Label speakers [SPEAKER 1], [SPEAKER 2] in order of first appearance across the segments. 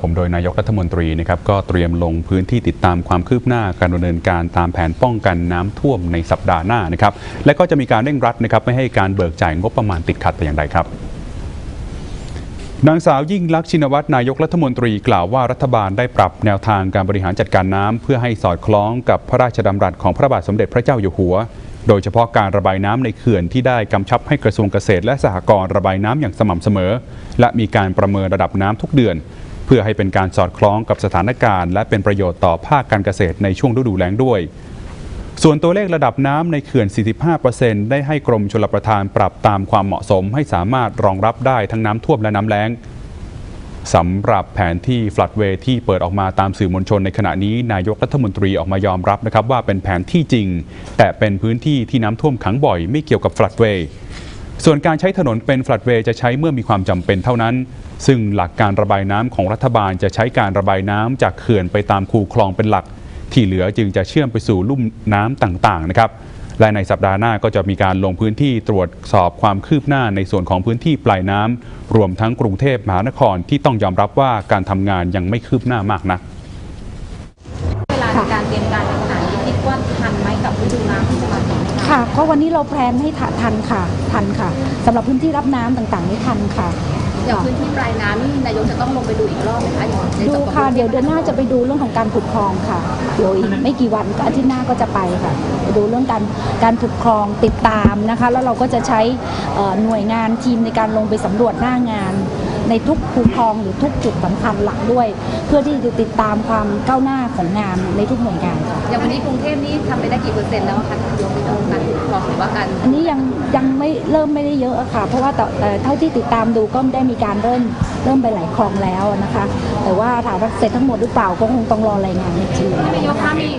[SPEAKER 1] ผมโดยนายกรัฐมนตรีนะครับก็เตรียมลงพื้นที่ติดตามความคืบหน้าการดำเนินการตามแผนป้องกันน้ำท่วมในสัปดาห์หน้านะครับและก็จะมีการเร่งรัดนะครับไม่ให้การเบิกจ่ายงบประมาณติดขัดแต่อย่างใดครับนางสาวยิ่งลักษณ์ชินวัตรนายกรัฐมนตรีกล่าวว่ารัฐบาลได้ปรับแนวทางการบริหารจัดการน้ำเพื่อให้สอดคล้องกับพระราชดำรัสของพระบาทสมเด็จพระเจ้าอยู่หัว โดยเฉพาะการระบายน้ำในเขื่อนที่ได้กำชับให้กระทรวงเกษตรและสหกรณ์ระบายน้ำอย่างสม่ำเสมอ และมีการประเมินระดับน้ำทุกเดือน พื่อให้เป็นการสอดคล้องกับสถานการณ์ และเป็นประโยชน์ต่อภาคการเกษตรในช่วงฤดูแล้งด้วย ส่วนตัวเลขระดับน้ำในเขื่อน 45%ได้ให้กรมชลประทานปรับตามความเหมาะสม ให้สามารถรองรับได้ทั้งน้ำท่วมและน้ำแล้งสำหรับแผนที่ฟลัดเวย์ที่เปิดออกมาตามสื่อมวลชนในขณะนี้ นายกรัฐมนตรีออกมายอมรับนะครับว่าเป็นแผนที่จริง แต่เป็นพื้นที่ที่น้ำท่วมขังบ่อยไม่เกี่ยวกับฟลัดเวย์ ส่วนการใช้ถนนเป็นฟลัดเวย์จะใช้เมื่อมีความจำเป็นเท่านั้น ซึ่งหลักการระบายน้ำของรัฐบาลจะใช้การระบายน้ำจากเขื่อนไปตามคูคลองเป็นหลัก ที่เหลือจึงจะเชื่อมไปสู่ลุ่มน้ำต่างๆนะครับและในสัปดาห์หน้าก็จะมีการลงพื้นที่ตรวจสอบความคืบหน้าในส่วนของพื้นที่ปลายน้ำรวมทั้งกรุงเทพมหานครที่ต้องยอมรับว่าการทำงานยังไม่คืบหน้ามากนัก
[SPEAKER 2] เวลาในการเตรียมการในขณะนี้คิดว่าทันไหมกับฤดูน้ำ คะ
[SPEAKER 3] ค่ะเพราะวันนี้เราแพลนให้ทันทันค่ะ ทันค่ะสำหรับพื้นที่รับน้ำต่างๆนี่ทันค่ะ
[SPEAKER 2] อย่างพื้นที่ปลายน้ำนี่นายกจะต้องลงไปดูอีกรอบไหมคะอย่างใน
[SPEAKER 3] ดู
[SPEAKER 2] ส่วนของ
[SPEAKER 3] ค่ะเดี๋ยวเดือนหน้าจะไปดูเรื่องของการขุดคลองค่ะเดี๋ยวอีกไม่กี่วันก็อาทิตย์หน้าก็จะไปค่ะไปดูเรื่องการการขุดคลองติดตามนะคะ แล้วเราก็จะใช้เอ่อหน่วยงานทีมในการลงไปสำรวจหน้างาน ในทุกคูคลองหรือทุกจุดสำคัญหลักด้วย เพื่อที่จะติดตามความก้าวหน้าของงานในทุกหน่วยงานค่ะ
[SPEAKER 2] อย่างวันนี้กรุงเทพนี่ทำไปได้กี่เปอร์เซ็นต์แล้วอะคะท่านนายกในเรื่องของการคุ้มครองหรือว่าการ
[SPEAKER 3] อันนี้ยังยังไม่เริ่มไม่ได้เยอะอะค่ะ เพราะว่าแต่แต่เท่าที่ติดตามดูก็ได้มีการเริ่มเริ่มไปหลายคลองแล้วนะคะ แต่ว่าถามว่าเสร็จทั้งหมดหรือเปล่าก็คงต้องรอรายงานอีกที
[SPEAKER 2] นายกคะมี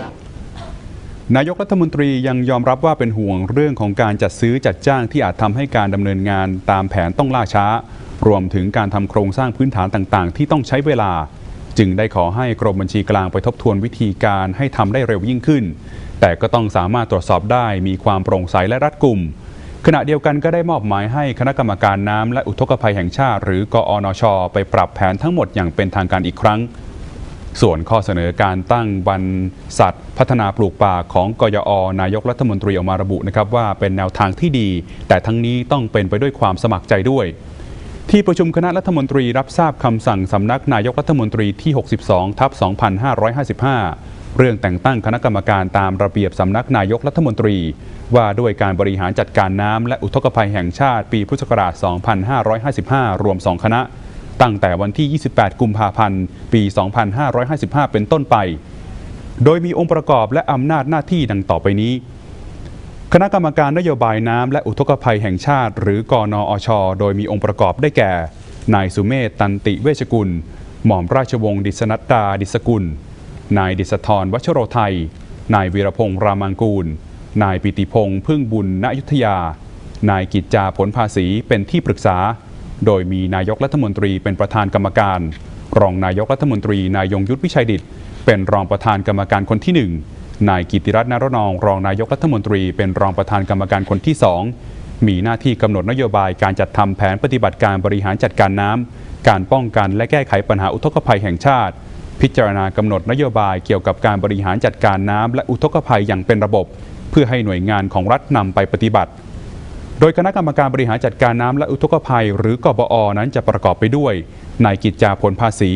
[SPEAKER 1] นายกรัฐมนตรียังยอมรับว่าเป็นห่วงเรื่องของการจัดซื้อจัดจ้างที่อาจทำให้การดำเนินงานตามแผนต้องล่าช้า รวมถึงการทำโครงสร้างพื้นฐานต่างๆ ที่ต้องใช้เวลา จึงได้ขอให้กรมบัญชีกลางไปทบทวนวิธีการให้ทำได้เร็วยิ่งขึ้น แต่ก็ต้องสามารถตรวจสอบได้มีความโปร่งใสและรัดกุมขณะเดียวกันก็ได้มอบหมายให้คณะกรรมการน้ำและอุทกภัยแห่งชาติ หรือกอนช ไปปรับแผนทั้งหมดอย่างเป็นทางการอีกครั้ง ส่วนข้อเสนอการตั้งบรรษัทพัฒนาปลูกป่าของกยอนายกรัฐมนตรีออกมาระบุนะครับว่าเป็นแนวทางที่ดี แต่ทั้งนี้ต้องเป็นไปด้วยความสมัครใจด้วย ที่ประชุมคณะรัฐมนตรีรับทราบคำสั่งสำนักนายกรัฐมนตรีที่ 62 ทับ 2555 เรื่องแต่งตั้งคณะกรรมการตามระเบียบสำนักนายกรัฐมนตรี ว่าด้วยการบริหารจัดการน้ำและอุทกภัยแห่งชาติปีพุทธศักราช 2555 รวม 2 คณะ ตั้งแต่วันที่ 28 กุมภาพันธ์ ปี 2555 เป็นต้นไป โดยมีองค์ประกอบและอำนาจหน้าที่ดังต่อไปนี้ คณะกรรมการนโยบายน้ำและอุทกภัยแห่งชาติ หรือกอนอช โดยมีองค์ประกอบได้แก่ นายสุเมธตันติเวชกุล หม่อมราชวงศ์ดิษนัดดาดิสกุล นายดิษฐรวัชโรไทย นายวีรพงษ์รามังกูล นายปิติพงษ์พึ่งบุญณยุธยา นายกิจจาผลภาษีเป็นที่ปรึกษา โดยมีนายกรัฐมนตรีเป็นประธานกรรมการ รองนายกรัฐมนตรีนายยงยุทธวิชัยดิตเป็นรองประธานกรรมการคนที่หนึ่ง นายกิติรัตน์นรนอง รองนายกรัฐมนตรีเป็นรองประธานกรรมการคนที่สองมีหน้าที่กำหนดนโยบายการจัดทำแผนปฏิบัติการบริหารจัดการน้ำการป้องกันและแก้ไขปัญหาอุทกภัยแห่งชาติ พิจารณากำหนดนโยบายเกี่ยวกับการบริหารจัดการน้ำและอุทกภัยอย่างเป็นระบบ เพื่อให้หน่วยงานของรัฐนำไปปฏิบัติ โดยคณะกรรมการบริหารจัดการน้ำและอุทกภัย หรือกบอ นั้นจะประกอบไปด้วย นายกิจจาผลภาษี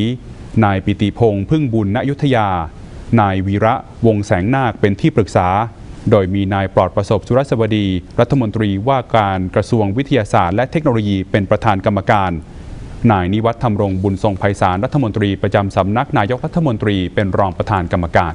[SPEAKER 1] นายปิติพงษ์พึ่งบุญณยุทธยา นายวีระวงแสงนาคเป็นที่ปรึกษา โดยมีนายปลอดประสบสุรสวดี รัฐมนตรีว่าการกระทรวงวิทยาศาสตร์และเทคโนโลยีเป็นประธานกรรมการ นายนิวัฒน์ธรรมรงบุญทรงไพศาลรัฐมนตรีประจำสำนักนายกรัฐมนตรีเป็นรองประธานกรรมการ